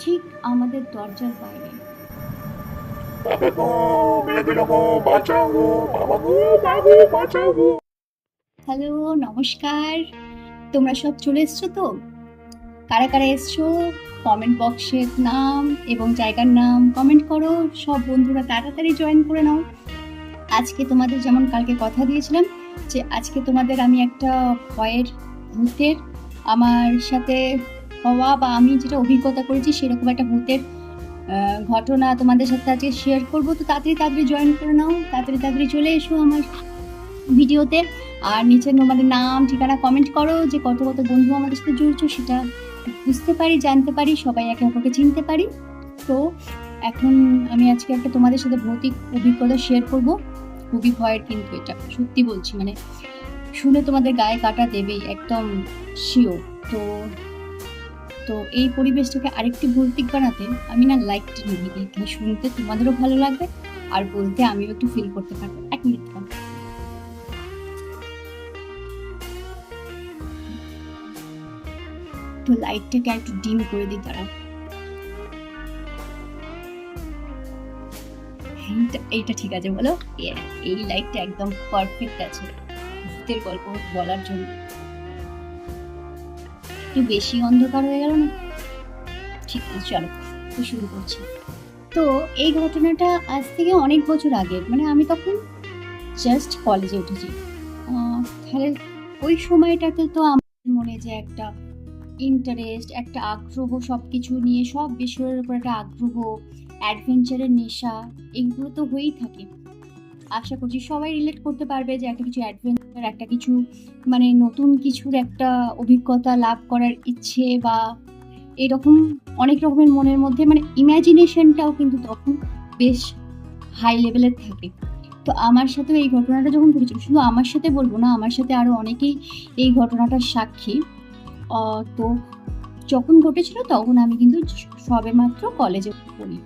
ঠিক আমাদের দরজার বাইরে। হ্যালো নমস্কার। তোমরা সব চলে এসছো তো? কারা কারা এসছো? কমেন্ট বক্সের নাম এবং জায়গার নাম কমেন্ট করো। সব বন্ধুরা তাড়াতাড়ি জয়েন করে নাও। আজকে তোমাদের যেমন কালকে কথা দিয়েছিলাম যে আজকে তোমাদের আমি একটা ভয়ের ভূতের আমার সাথে হওয়া বা আমি যেটা অভিজ্ঞতা করেছি সেরকম একটা ভূতের ঘটনা তোমাদের সাথে আজকে শেয়ার করব। তো তাড়াতাড়ি তাড়াতাড়ি জয়েন করে নাও, তাড়াতাড়ি তাড়াতাড়ি চলে এসো আমার ভিডিওতে আর নিচে তোমাদের নাম, ঠিকানা কমেন্ট করো যে কত কত বন্ধু আমাদের সাথে জুড়ছো সেটা বুঝতে পারি, জানতে পারি, সবাই একে অপরকে চিনতে পারি। তো এখন আমি আজকে একটা তোমাদের সাথে ভৌতিক অভিজ্ঞতা শেয়ার করব। খুবই ভয়ের কিন্তু এটা, সত্যি বলছি। মানে শুনে তোমাদের গায়ে কাটা দেবেই, একদম শিও তো তো এই পরিবেশটাকে আরেকটি ভৌতিক বানাতে আমি না লাইকটা নিয়ে দিই শুনতে তোমাদেরও ভালো লাগবে, আর বলতে আমিও একটু ফিল করতে পারব। এক মিনিট। তো লাইটটাকে একটু ডিম করে দিই তারা এইটা ঠিক আছে বলো? এই লাইটটা একদম পারফেক্ট আছে। ভূতের গল্প বলার জন্য। একটু বেশি অন্ধকার হয়ে গেল না? ঠিক আছে, চলো, তো শুরু করছি। তো এই ঘটনাটা আজ থেকে অনেক বছর আগে মানে আমি তখন জাস্ট কলেজে উঠেছি। তাহলে ওই সময়টাতে তো আমার মনে যে একটা ইন্টারেস্ট একটা আগ্রহ সব কিছু নিয়ে সব বিষয়ের উপর একটা আগ্রহ অ্যাডভেঞ্চারের নেশা এইগুলো তো হয়েই থাকে। আশা করছি সবাই রিলেট করতে পারবে যে একটা কিছু অ্যাডভেঞ্চার একটা কিছু মানে নতুন কিছুর একটা অভিজ্ঞতা লাভ করার ইচ্ছে বা এরকম অনেক রকমের মনের মধ্যে মানে ইমাজিনেশনটাও কিন্তু তখন বেশ হাই লেভেলের থাকে। তো আমার সাথেও এই ঘটনাটা যখন ঘটেছিল, শুধু আমার সাথে বলব না, আমার সাথে আরও অনেকেই এই ঘটনাটার সাক্ষী। তো যখন ঘটেছিল তখন আমি কিন্তু সবে মাত্র কলেজে পড়ি।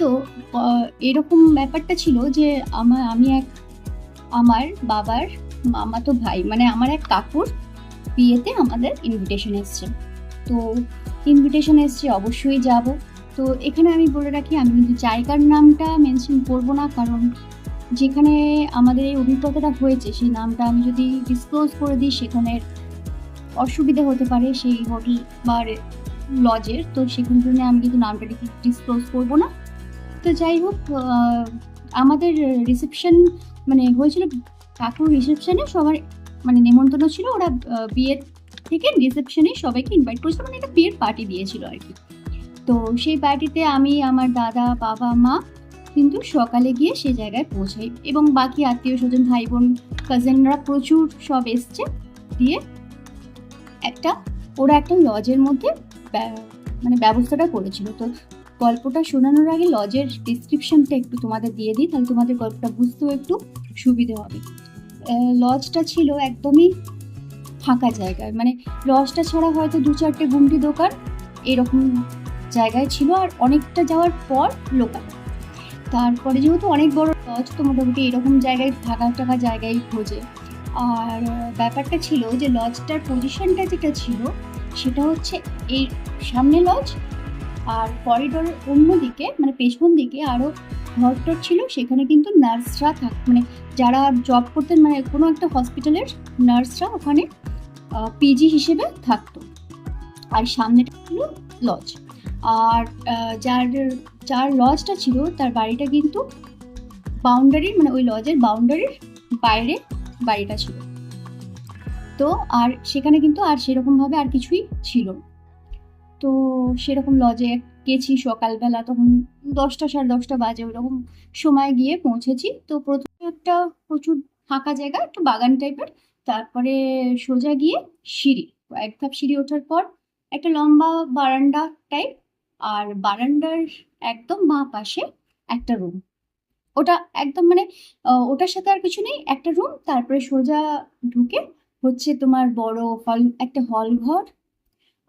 তো এরকম ব্যাপারটা ছিল যে আমার আমি এক, আমার বাবার মামাতো ভাই মানে আমার এক কাকুর বিয়েতে আমাদের ইনভিটেশন এসছে। তো ইনভিটেশন এসছে, অবশ্যই যাব। তো এখানে আমি বলে রাখি, আমি কিন্তু জায়গার নামটা মেনশন করব না, কারণ যেখানে আমাদের এই অভিজ্ঞতাটা হয়েছে, সেই নামটা আমি যদি ডিসক্লোজ করে দিই, সেখানে অসুবিধা হতে পারে সেই হোটেল বা লজের তো সেখান আমি কিন্তু নামটা ডিসক্লোজ করব না। তো যাই হোক আমাদের রিসেপশন মানে হয়েছিল কাকুর রিসেপশনে সবার মানে নেমন্তন্ন ছিল। ওরা বিয়ের থেকে রিসেপশনে সবাইকে ইনভাইট করেছিল মানে একটা বিয়ের পার্টি দিয়েছিল আর কি। তো সেই পার্টিতে আমি, আমার দাদা, বাবা, মা কিন্তু সকালে গিয়ে সেই জায়গায় পৌঁছাই। এবং বাকি আত্মীয় স্বজন ভাই বোন কাজিনরা প্রচুর সব এসছে দিয়ে একটা, ওরা একটা লজের মধ্যে মানে ব্যবস্থাটা করেছিল। তো গল্পটা শোনানোর আগে লজের ডিসক্রিপশনটা একটু তোমাদের দিয়ে দিই, তাহলে তোমাদের গল্পটা বুঝতেও একটু সুবিধে হবে। লজটা ছিল একদমই ফাঁকা জায়গায় মানে লজটা ছাড়া হয়তো দু চারটে গুমটি দোকান এরকম জায়গায় ছিল, আর অনেকটা যাওয়ার পর লোকাল তারপরে যেহেতু অনেক বড় লজ তো মোটামুটি এরকম জায়গায়, ফাঁকা টাকা জায়গায় খোঁজে। আর ব্যাপারটা ছিল যে লজটার পজিশনটা যেটা ছিল, সেটা হচ্ছে এই সামনে লজ আর করিডোরের অন্যদিকে মানে পেছন দিকে আরও ঘরটর ছিল, সেখানে কিন্তু নার্সরা থাক মানে যারা জব করতেন মানে কোনো একটা হসপিটালের নার্সরা ওখানে পিজি হিসেবে থাকতো। আর সামনেটা ছিল লজ আর যার যার লজটা ছিল, তার বাড়িটা কিন্তু বাউন্ডারি মানে ওই লজের বাউন্ডারির বাইরে বাড়িটা ছিল। তো আর সেখানে কিন্তু আর সেরকমভাবে আর কিছুই ছিল না। তো সেরকম লজে গেছি সকালবেলা, তখন দশটা সাড়ে দশটা বাজে ওরকম সময় গিয়ে পৌঁছেছি। তো প্রথমে একটা প্রচুর ফাঁকা জায়গা, একটু বাগান টাইপের তারপরে সোজা গিয়ে সিঁড়ি। এক ধাপ সিঁড়ি ওঠার পর একটা লম্বা বারান্দা টাইপ আর বারান্দার একদম বাঁ পাশে একটা রুম ওটা একদম মানে ওটার সাথে আর কিছু নেই, একটা রুম তারপরে সোজা ঢুকে হচ্ছে তোমার বড় হল একটা হল ঘর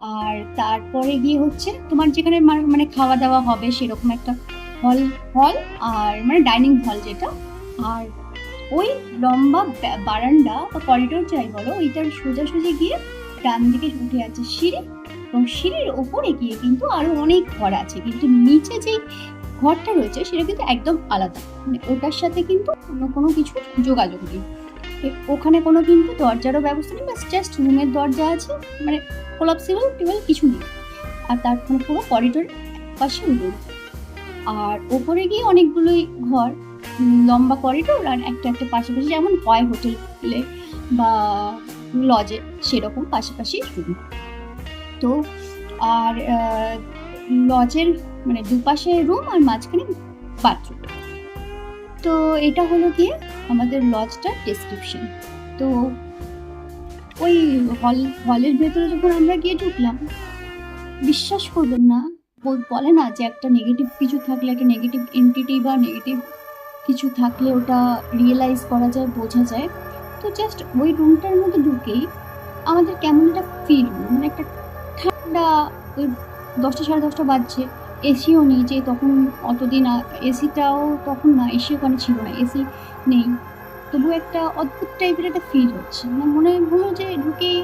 আর তারপরে গিয়ে হচ্ছে তোমার যেখানে মানে খাওয়া দাওয়া হবে সেরকম একটা হল হল আর মানে ডাইনিং হল যেটা। আর ওই লম্বা বারান্দা বা করিডোর যাই বলো, ওইটার সোজাসুজি গিয়ে ডান দিকে উঠে আছে সিঁড়ি এবং সিঁড়ির ওপরে গিয়ে কিন্তু আরও অনেক ঘর আছে। কিন্তু নিচে যেই ঘরটা রয়েছে সেটা কিন্তু একদম আলাদা। মানে ওটার সাথে কিন্তু অন্য কোনো কিছু যোগাযোগ নেই। ওখানে কোনো কিন্তু দরজারও ব্যবস্থা নেই, বাস জাস্ট রুমের দরজা আছে মানে কোলাপসিবল টেবিল কিছু নেই। আর তার মানে পুরো করিডোর পাশে রুম আর ওপরে গিয়ে অনেকগুলোই ঘর লম্বা করিডোর আর একটা একটা পাশাপাশি যেমন হয় হোটেলে বা লজে সেরকম পাশাপাশি রুম। তো আর লজের মানে দুপাশে রুম আর মাঝখানে বাথরুম তো এটা হলো গিয়ে আমাদের লজটার ডেসক্রিপশন তো ওই হল হলের ভেতরে যখন আমরা গিয়ে ঢুকলাম, বিশ্বাস করবেন না বলে না যে একটা নেগেটিভ কিছু থাকলে, একটা নেগেটিভ এন্টিটি বা নেগেটিভ কিছু থাকলে ওটা রিয়েলাইজ করা যায়, বোঝা যায়। তো জাস্ট ওই রুমটার মধ্যে ঢুকেই আমাদের কেমন একটা ফিল মানে একটা ঠান্ডা, ওই দশটা সাড়ে দশটা বাজছে। এসিও নেই যে তখন অতদিন এসিটাও তখন না, এসি ওখানে ছিল না, এসি নেই। তবু একটা অদ্ভুত টাইপের একটা ফিল হচ্ছে। মানে মনে হলো যে ঢুকেই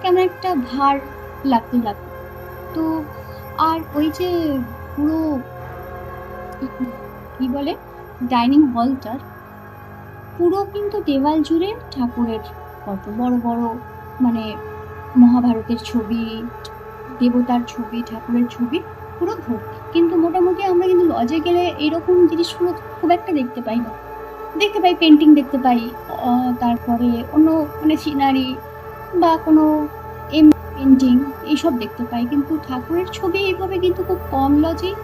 কেমন একটা ভার লাগতে লাগতো তো আর ওই যে পুরো কি বলে? ডাইনিং হলটার পুরো কিন্তু দেওয়াল জুড়ে ঠাকুরের ফটো। বড় বড় মানে মহাভারতের ছবি, দেবতার ছবি, ঠাকুরের ছবি। পুরো ভর্তি কিন্তু মোটামুটি আমরা কিন্তু লজে গেলে এরকম জিনিসগুলো খুব একটা দেখতে পাই না। দেখতে পাই পেন্টিং দেখতে পাই তারপরে অন্য মানে সিনারি বা কোনো এম পেন্টিং এইসব দেখতে পাই। কিন্তু ঠাকুরের ছবি এইভাবে কিন্তু খুব কম লজেই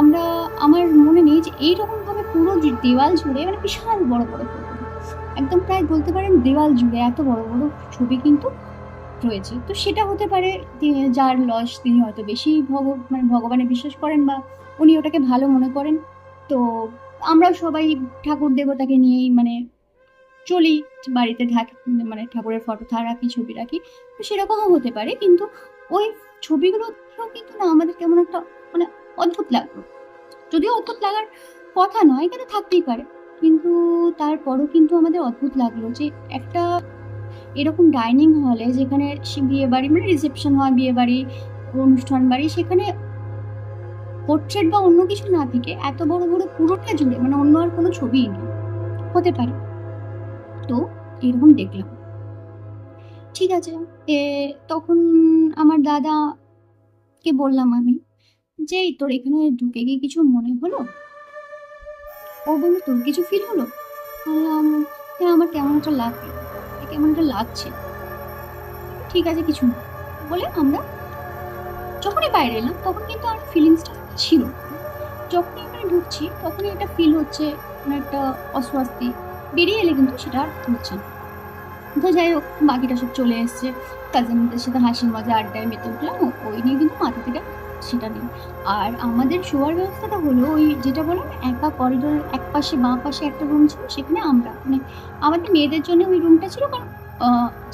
আমরা, আমার মনে নেই যে এইরকমভাবে পুরো দেওয়াল জুড়ে মানে বিশাল বড় বড় একদম প্রায় বলতে পারেন দেওয়াল জুড়ে এত বড় বড় ছবি কিন্তু রয়েছে তো সেটা হতে পারে যার লস তিনি হয়তো বেশি ভগ মানে ভগবানে বিশ্বাস করেন বা উনি ওটাকে ভালো মনে করেন। তো আমরাও সবাই ঠাকুর দেবতাকে নিয়েই মানে চলি, বাড়িতে থাক মানে ঠাকুরের ফটো রাখি ছবি রাখি। তো সেরকমও হতে পারে, কিন্তু ওই ছবিগুলো কিন্তু না আমাদের কেমন একটা মানে অদ্ভুত লাগল। যদিও অদ্ভুত লাগার কথা নয় এখানে থাকতেই পারে। কিন্তু তারপরও কিন্তু আমাদের অদ্ভুত লাগল যে একটা এরকম ডাইনিং হলে যেখানে বিয়ে বাড়ি মানে রিসেপশন হয় বিয়ে বাড়ি, অনুষ্ঠান বাড়ি, সেখানে পোর্ট্রেট বা অন্য কিছু না থেকে এত বড় বড় পুরোটা জুড়ে মানে অন্য আর কোনো ছবিই নেই। হতে পারে। তো এরকম দেখলাম। ঠিক আছে। এ তখন আমার দাদাকে বললাম আমি যে তোর এখানে ঢুকে গিয়ে কিছু মনে হলো? ও বলল, তোর কিছু ফিল হলো? বললাম হ্যাঁ আমার কেমন একটা লাগবে কেমন একটা লাগছে। ঠিক আছে, কিছু না। বলে আমরা যখনই বাইরে এলাম, তখন কিন্তু আর ফিলিংসটা ছিল যখনই এখানে ঢুকছি, তখনই একটা ফিল হচ্ছে মানে একটা অস্বস্তি। বেরিয়ে এলে কিন্তু সেটা আর হচ্ছে না। তো যাই হোক, বাকিটা সব চলে এসছে। কাজিনদের সাথে হাসি মজা আড্ডায় মেতে উঠলাম। ওই নিয়ে কিন্তু মাথা থেকে সেটা নেই। আর আমাদের শোয়ার ব্যবস্থাটা হলো ওই যেটা বললাম একা করিডোরের এক পাশে বাঁ পাশে একটা রুম ছিল, সেখানে আমরা মানে আমাদের মেয়েদের জন্য ওই রুমটা ছিল, কারণ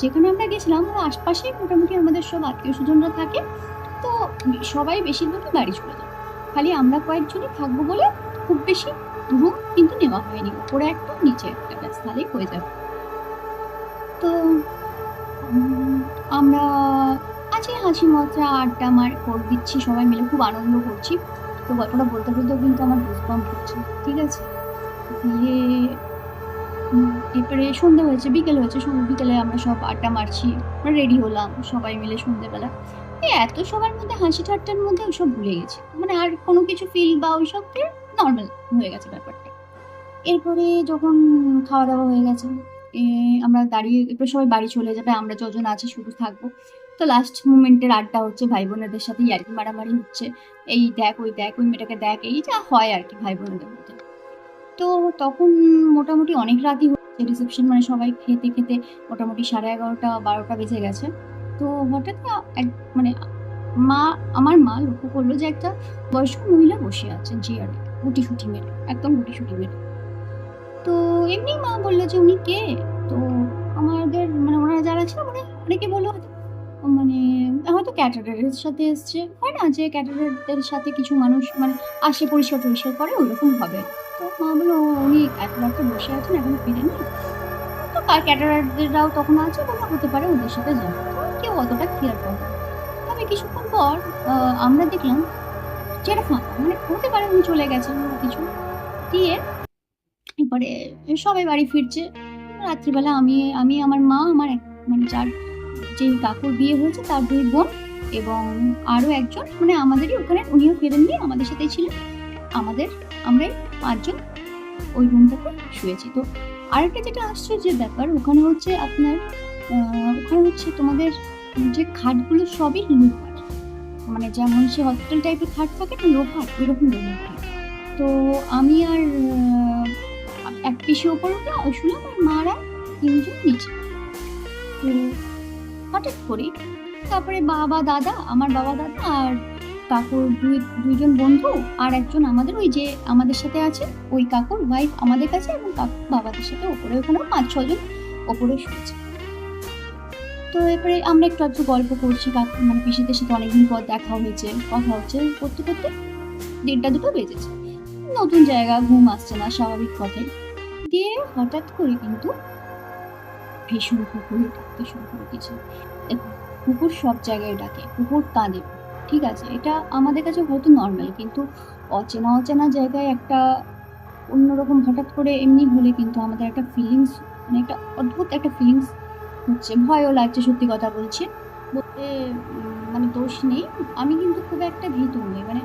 যেখানে আমরা গেছিলাম ওর আশপাশে মোটামুটি আমাদের সব আত্মীয় স্বজনরা থাকে, তো সবাই বেশিরভাগই বাড়ি চলে যায়। খালি আমরা কয়েকজনই থাকব বলে খুব বেশি রুম কিন্তু নেওয়া হয়নি, ওপরে একটা, নিচে একটা, ব্যাস, তাহলেই হয়ে যাবে। তো আমরা আছি, হাসি মজা, আড্ডা, মার, করে দিচ্ছি, সবাই মিলে খুব আনন্দ করছি। তো গল্পটা বলতে বলতেও কিন্তু আমার বুঝপাম্প হচ্ছে ঠিক আছে? দিয়ে এরপরে সন্ধে হয়েছে, বিকেল হয়েছে বিকেলে আমরা সব আড্ডা মারছি, আমরা রেডি হলাম, সবাই মিলে সন্ধেবেলা। এত সবার মধ্যে হাসি ঠাট্টার মধ্যে ওইসব ভুলে গেছি। মানে আর কোনো কিছু ফিল বা ওইসব নর্মাল হয়ে গেছে ব্যাপারটা। এরপরে যখন খাওয়া দাওয়া হয়ে গেছে আমরা দাঁড়িয়ে, এরপর সবাই বাড়ি চলে যাবে, আমরা যজন আছি, শুধু থাকব। তো লাস্ট মুমেন্টের আড্ডা হচ্ছে, ভাই বোনেদের সাথে ইয়ার্কি মারামারি হচ্ছে। এই দেখ, ওই দেখ, ওই মেয়েটাকে দেখ, এই যা হয় আর কি ভাই বোনেদের মধ্যে। তো তখন মোটামুটি অনেক রাতই হচ্ছে রিসেপশন মানে সবাই খেতে খেতে মোটামুটি সাড়ে এগারোটা, বারোটা বেজে গেছে। তো হঠাৎ এক মানে মা, আমার মা লক্ষ্য করল যে একটা বয়স্ক মহিলা বসে আছে চেয়ারে গুটি সুটি মেরে, একদম গুটি সুটি মেরে। তো এমনি মা বলল যে, উনি কে? তো আমাদের মানে ওনারা যারা ছিল মানে অনেকে বলল মানে হয়তো ক্যাটারারের সাথে এসছে। হয় না যে ক্যাটারারদের সাথে কিছু মানুষ মানে আসে পরিষ্কার টরিষ্কার করে ওইরকম হবে। তো মা বলল উনি এত রাতে বসে আছেন, এখনও ফিরেনি? তো ক্যাটারারদেররাও তখন আছে, বলল, হতে পারে ওদের সাথে যাবে কেউ অতটা কেয়ার করে তবে কিছুক্ষণ পর আমরা দেখলাম যেটা ফাঁকা। মানে হতে পারে উনি চলে গেছেন কিছু। দিয়ে এরপরে সবাই বাড়ি ফিরছে। রাত্রিবেলা আমি আমি, আমার মা, আমার মানে যার যে কাকুর বিয়ে হয়েছে তার দুই বোন এবং আরও একজন মানে আমাদেরই ওখানে উনিও ফেরেননি, আমাদের সাথেই ছিলেন। আমাদের, আমরাই পাঁচজন ওই রুমটাতে শুয়েছি। তো আরেকটা যেটা আশ্চর্যের ব্যাপার, ওখানে হচ্ছে আপনার ওখানে হচ্ছে তোমাদের যে খাটগুলো সবই লোহার। মানে যেমন সে হসপিটাল টাইপের খাট থাকে না, লোহার ওই রকম লোহার। তো আমি আর এক পিসি ওপর উঠলাম শুনলাম আর মারা তিনজন নিচে। তো হঠাৎ করে তারপরে বাবা, দাদা, আমার বাবা, দাদা আর কাকুর দুই, দুইজন বন্ধু আর একজন আমাদের ওই যে আমাদের সাথে আছে, ওই কাকুর ওয়াইফ আমাদের কাছে এবং কাকু বাবাদের সাথে ওপরে ওখানে পাঁচ, ছজন ওপরে শুয়েছে। তো এরপরে আমরা একটু একটু গল্প করছি, কাকু মানে পিসিদের সাথে অনেকদিন পর দেখা হয়েছে, কথা হচ্ছে করতে করতে দেড়টা, দুটো বেজেছে। নতুন জায়গা, ঘুম আসছে না, স্বাভাবিক কথাই দিয়ে হঠাৎ করে কিন্তু ভীষণ কুকুরে ডাকতে শুরু করে দিয়েছে কুকুর সব জায়গায় ডাকে, কুকুর কাঁদে। ঠিক আছে, এটা আমাদের কাছে হয়তো নর্মাল কিন্তু অচেনা অচেনা জায়গায় একটা অন্যরকম হঠাৎ করে এমনি হলে কিন্তু আমাদের একটা ফিলিংস মানে একটা অদ্ভুত একটা ফিলিংস হচ্ছে। ভয়ও লাগছে, সত্যি কথা বলছি। বলতে মানে দোষ নেই। আমি কিন্তু খুব একটা ভীতু নই। মানে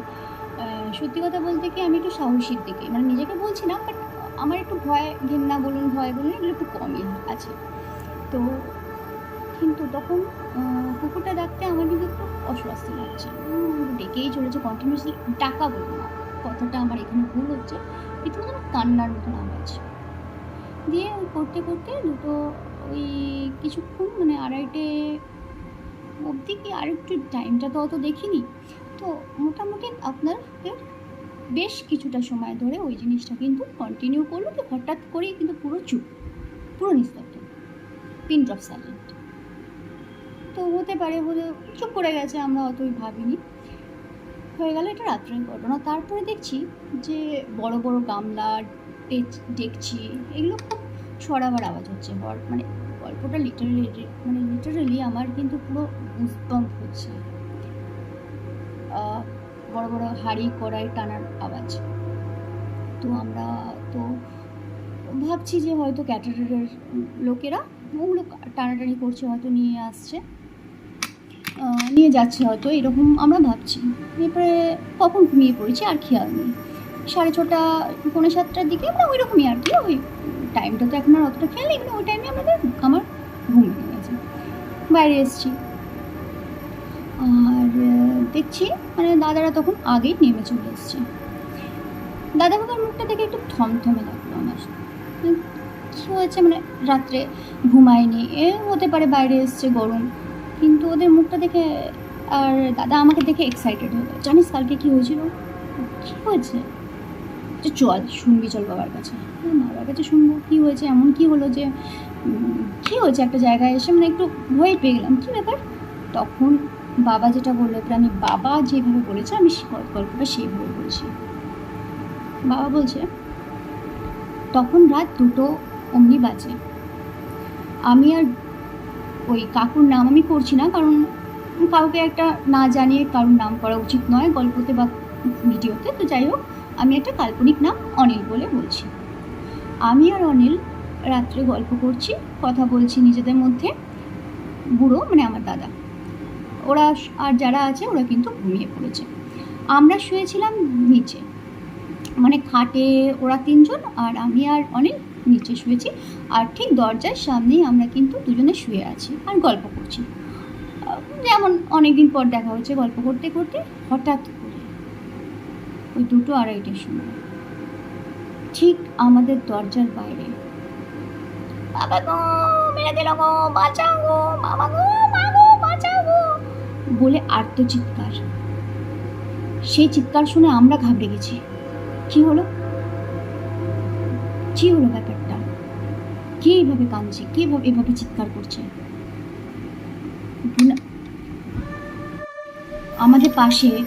সত্যি কথা বলতে কি, আমি একটু সাহসীর দিকে। মানে নিজেকে বলছি না বাট আমার একটু ভয়, ঘেন্না বলুন, ভয় বলুন, এগুলো একটু কমই আছে। তো কিন্তু তখন কুকুরটা ডাকতে আমার কিন্তু একটু অস্বস্তি লাগছে। ডেকেই চলেছে কন্টিনিউসলি ডাকা বলব না। কথাটা আমার এখানে ভুল হচ্ছে। কিন্তু যেন কান্নার মতন আওয়াজ। দিয়ে করতে করতে দুটো ওই কিছুক্ষণ মানে আড়াইটে অবধি কি আর একটু টাইমটা তো অত দেখিনি। তো মোটামুটি আপনাদের বেশ কিছুটা সময় ধরে ওই জিনিসটা কিন্তু কন্টিনিউ করল। তো হঠাৎ করেই কিন্তু পুরো চুপ, পুরো নিস্তব্ধ। পিন ড্রপ সাইলেন্ট তো হতে পারে বলে চুপ করে গেছে, আমরা অতই ভাবিনি। হয়ে গেল এটা রাত্রের ঘটনা। তারপরে দেখছি যে বড় বড় গামলা ডেকচি এগুলো খুব সরাবার আওয়াজ হচ্ছে। হওয়ার মানে গল্পটা লিটারালি মানে লিটারালি আমার কিন্তু পুরো গুসবাম্প হচ্ছে। বড় বড় হাঁড়ি কড়াই টানার আওয়াজ। তো আমরা, তো ভাবছি যে হয়তো ক্যাটারের লোকেরা ওগুলো টানাটানি করছে, হয়তো নিয়ে আসছে। নিয়ে যাচ্ছে হয়তো, এরকম আমরা ভাবছি। এরপরে কখন ঘুমিয়ে পড়েছি, আর খেয়াল নেই। সাড়ে ছটা, পৌনে সাতটার দিকে আমরা ওই রকমই আর কি, ওই টাইমটা তো এখন আর অতটা খেয়াল নেই মানে ওই টাইমে আমাদের আমার ঘুম ভেঙে গেছে। বাইরে এসছি। আর দেখছি মানে দাদারা তখন আগেই নেমে চলে এসছে। দাদা বাবার মুখটা দেখে একটু থমথমে লাগল আমার। উম, কি হয়েছে মানে রাত্রে ঘুমায়নি। এ হতে পারে বাইরে এসছে গরম। কিন্তু ওদের মুখটা দেখে আর দাদা আমাকে দেখে এক্সাইটেড হলো জানিস কালকে কী হয়েছিল? কী হয়েছে? যে চল শুনবি চল বাবার কাছে। আমি বাবার কাছে শুনব। কী হয়েছে? এমন কি হলো যে কি হয়েছে একটা জায়গায় এসে? মানে একটু ভয় পেয়ে গেলাম। কী ব্যাপার? তখন বাবা যেটা বলল এবার আমি বাবা যেভাবে বলেছে আমি গল্পটা সেইভাবে বলছি। বাবা বলছে তখন রাত দুটো অমনি বাজে। আমি আর ওই কাকুর নাম আমি করছি না, কারণ কাউকে একটা না জানিয়ে কারোর নাম করা উচিত নয় গল্পতে বা ভিডিওতে। তো যাই হোক, আমি একটা কাল্পনিক নাম অনিল বলে বলছি। আমি আর অনিল রাত্রে গল্প করছি, কথা বলছি নিজেদের মধ্যে, বুড়ো মানে আমার দাদা। ওরা আর যারা আছে, ওরা কিন্তু ঘুমিয়ে পড়েছে। আমরা শুয়েছিলাম নিচে। মানে খাটে ওরা তিনজন আর আমি আর অনিল নিচে শুয়েছি। আর ঠিক দরজার সামনেই আমরা কিন্তু দুজনে শুয়ে আছি আর গল্প করছি। যেমন অনেকদিন পর দেখা হচ্ছে গল্প করতে করতে, হঠাৎ করে ওই দুটো আড়াইটের সময় ঠিক আমাদের দরজার বাইরে, বাবা গো, মেরে গো বাবা গো, মা গো বলে আর্তচিৎকার সেই চিৎকার শুনে আমরা ঘাবড়ে গেছি। কি হলো? কি হলো ব্যাপারটা? কে এইভাবে কাঁদছে? কে এভাবে এভাবে চিৎকার করছে? আমাদের পাশে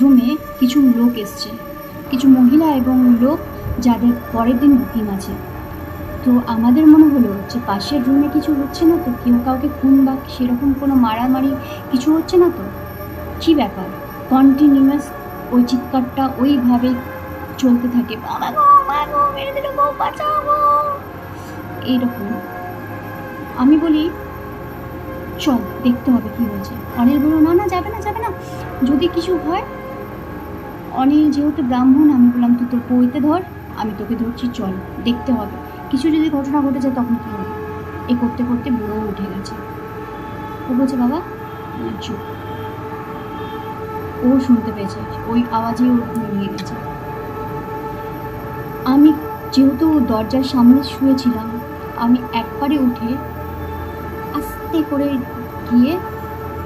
রুমে কিছু লোক এসছে। কিছু মহিলা এবং লোক যাদের পরের দিন বুকিং আছে। তো আমাদের মনে হলো যে পাশের রুমে কিছু হচ্ছে না তো কেউ কাউকে খুন বা সেরকম কোনো মারামারি কিছু হচ্ছে না তো? কী ব্যাপার? কন্টিনিউয়াস ওই চিৎকারটা ওইভাবে চলতে থাকে। বাবা গো মা গো মেরে দিল গো বাঁচাও এইরকম। আমি বলি, চল, দেখতে হবে কি হয়েছে। অনিল বলল, না না, যাবে না যাবে না। যদি কিছু হয়, অনিল যেহেতু ব্রাহ্মণ, আমি বললাম, তুই তোর পইতে ধর, আমি তোকে ধরছি, চল, দেখতে হবে। কিছু যদি ঘটনা ঘটে যায়, তখন কী হবে? এ করতে করতে বুড়ো উঠে গেছে। ও বলছে, বাবা চুপ ও শুনতে পেয়েছে, ওই আওয়াজে ওর ঘুম ভেঙে গেছে। আমি যেহেতু দরজার সামনে শুয়েছিলাম আমি একবারে উঠে আস্তে করে গিয়ে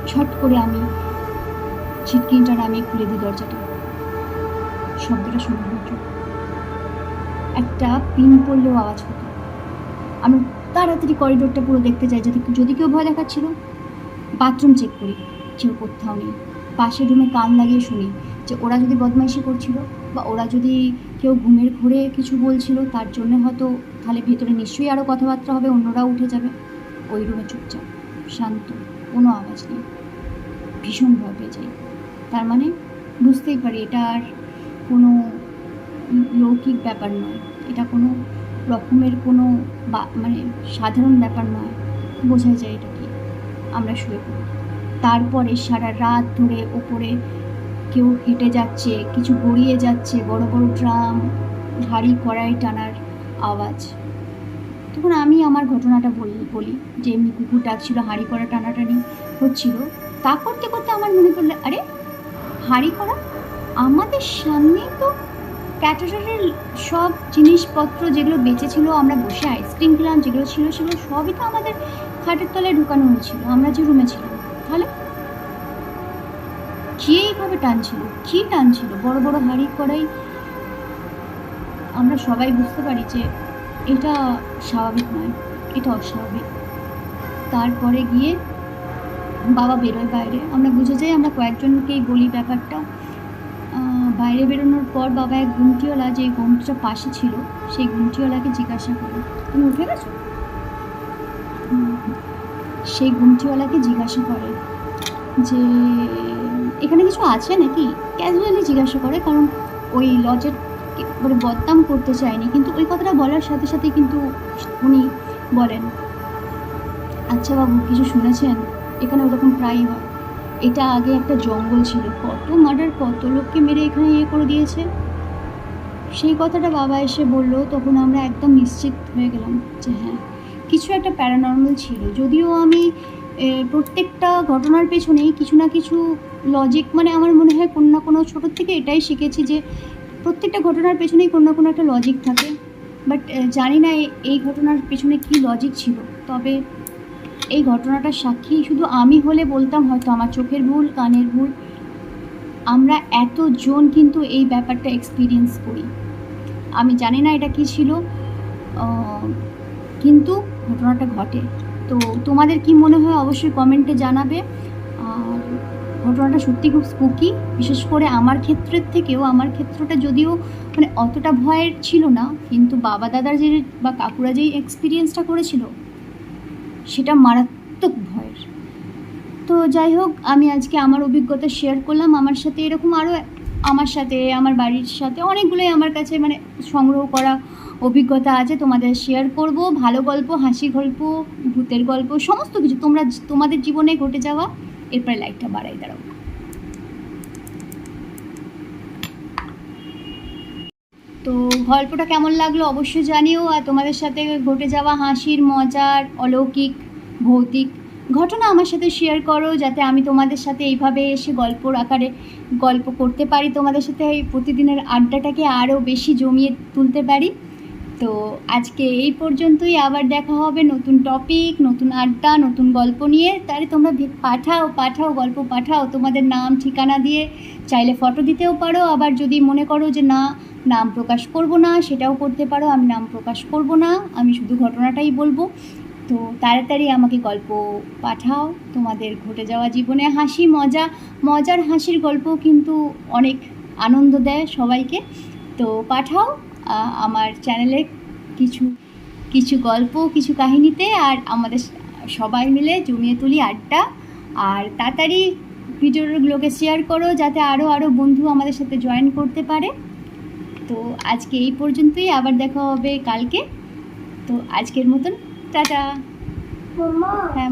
ছট করে আমি ছিটকিনটা নামিয়ে খুলে দিই দরজাটা। শব্দটা শুনে হতো একটা পিন পড়লেও আওয়াজ হতো। আমি তাড়াতাড়ি করিডোরটা পুরো দেখতে চাই যদি যদি কেউ ভয় দেখাচ্ছিল। বাথরুম চেক করি, কেউ কোথাও নেই। পাশের রুমে কান লাগিয়ে শুনি যে ওরা যদি বদমাইশি করছিল বা ওরা যদি কেউ ঘুমের ঘোরে কিছু বলছিল, তার জন্য হয়তো তাহলে ভেতরে নিশ্চয়ই আরও কথাবার্তা হবে, অন্যরাও উঠে যাবে। ওই রুমে চুপচাপ, শান্ত, কোনো আওয়াজ নেই। ভীষণ ভয় পেয়ে যাই। তার মানে বুঝতেই পারি এটা আর কোনো লৌকিক ব্যাপার নয়। এটা কোনো রকমের কোনো মানে সাধারণ ব্যাপার নয়। বোঝা যায় এটা কি। আমরা শুয়ে পড়ি। তারপরে সারা রাত ধরে ওপরে কেউ হেঁটে যাচ্ছে, কিছু গড়িয়ে যাচ্ছে, বড় বড় ড্রাম ভারী কড়াই টানার আওয়াজ। তখন আমি আমার ঘটনাটা বলি বলি যে এমনি কুকুর ডাকছিল, হাঁড়ি করা টানাটানি হচ্ছিল। তা করতে করতে আমার মনে পড়ল, আরে, হাঁড়ি করা? আমাদের সামনেই তো ক্যাটারারের সব জিনিসপত্র যেগুলো বেঁচেছিল, আমরা বসে আইসক্রিম খেলাম, যেগুলো ছিল সেগুলো সবই তো আমাদের খাটের তলায় ঢুকানো হয়েছিল, আমরা যে রুমে ছিলাম। তাহলে? কে এইভাবে টানছিল? কি টানছিল? বড় বড় হাঁড়ি কড়াই আমরা সবাই বুঝতে পারি যে এটা স্বাভাবিক নয়, এটা অস্বাভাবিক। তারপরে গিয়ে বাবা বেরোয় বাইরে। আমরা বুঝে যাই আমরা কয়েকজনকেই বলি ব্যাপারটা বাইরে বেরোনোর পর বাবা এক গুমটিওয়ালা যে গুমটিটা পাশে ছিল, সেই গুমটিওয়ালাকে জিজ্ঞাসা করে তুমি উঠে গেছো? সেই গুমটিওয়ালাকে জিজ্ঞাসা করে যে, এখানে কিছু আছে নাকি? ক্যাজুয়ালি জিজ্ঞাসা করে, কারণ ওই লজের মানে বদনাম করতে চায়নি, কিন্তু ওই কথাটা বলার সাথে সাথে কিন্তু উনি বলেন আচ্ছা বাবু, কিছু শুনেছেন? এখানে ওরকম প্রায়ই হয়। এটা আগে একটা জঙ্গল ছিল। কত মার্ডার, কত লোককে মেরে এখানে ইয়ে করে দিয়েছে? সেই কথাটা বাবা এসে বলল, তখন আমরা একদম নিশ্চিত হয়ে গেলাম যে হ্যাঁ কিছু একটা প্যারানর্মাল ছিল। যদিও আমি প্রত্যেকটা ঘটনার পেছনেই কিছু না কিছু লজিক মানে আমার মনে হয় কোনো না কোনো ছোটোর থেকে এটাই শিখেছি যে প্রত্যেকটা ঘটনার পেছনেই কোনো না কোনো একটা লজিক থাকে। বাট জানি না এই ঘটনার পেছনে কী লজিক ছিল। তবে এই ঘটনাটার সাক্ষী শুধু আমি হলে বলতাম হয়তো আমার চোখের ভুল, কানের ভুল। আমরা এতজন কিন্তু এই ব্যাপারটা এক্সপিরিয়েন্স করি। আমি জানি না এটা কী ছিল কিন্তু ঘটনাটা ঘটে। তো তোমাদের কি মনে হয় অবশ্যই কমেন্টে জানাবে। আর ঘটনাটা সত্যি খুব স্পুকি বিশেষ করে আমার ক্ষেত্রের থেকেও, আমার ক্ষেত্রটা যদিও মানে অতটা ভয়ের ছিল না, কিন্তু বাবা দাদার যে বা কাকুরা যেই এক্সপিরিয়েন্সটা করেছিল, সেটা মারাত্মক ভয়ের। তো যাই হোক, আমি আজকে আমার অভিজ্ঞতা শেয়ার করলাম। আমার সাথে এরকম আরও আমার সাথে, আমার বাড়ির সাথে অনেকগুলোই আমার কাছে মানে সংগ্রহ করা অভিজ্ঞতা আছে, তোমাদের শেয়ার করব। ভালো গল্প, হাসি গল্প, ভূতের গল্প, সমস্ত কিছু। তোমরা, তোমাদের জীবনে ঘটে যাওয়া এরপরে লাইটটা বাড়াই, দাঁড়াও। তো গল্পটা কেমন লাগল অবশ্যই জানিও, আর তোমাদের সাথে ঘটে যাওয়া হাসির, মজার, অলৌকিক, ভৌতিক ঘটনা আমার সাথে শেয়ার করো, যাতে আমি তোমাদের সাথে এইভাবে এসে গল্পর আকারে গল্প করতে পারি, তোমাদের সাথে এই প্রতিদিনের আড্ডাটাকে আরও বেশি জমিয়ে তুলতে পারি। তো আজকে এই পর্যন্তই, আবার দেখা হবে নতুন টপিক নতুন আড্ডা, নতুন গল্প নিয়ে। তাহলে তোমরা পাঠাও পাঠাও, গল্প পাঠাও, তোমাদের নাম, ঠিকানা দিয়ে। চাইলে ফটো দিতেও পারো, আবার যদি মনে করো যে না, নাম প্রকাশ করব না, সেটাও করতে পারো, আমি নাম প্রকাশ করব না, আমি শুধু ঘটনাটাই বলব। তো তাড়াতাড়ি আমাকে গল্প পাঠাও, তোমাদের ঘটে যাওয়া জীবনে হাসি, মজা। মজার হাসির গল্প কিন্তু অনেক আনন্দ দেয় সবাইকে। তো পাঠাও আমার চ্যানেলে কিছু কিছু গল্প কিছু কাহিনীতে আর আমাদের সবাই মিলে জমিয়ে তুলি আড্ডা। আর তাড়াতাড়ি ভিডিওগুলোকে শেয়ার করো যাতে আরও আরও বন্ধু আমাদের সাথে জয়েন করতে পারে। তো আজকে এই পর্যন্তই আবার দেখা হবে কালকে। তো আজকের মতন টাটা। হ্যাঁ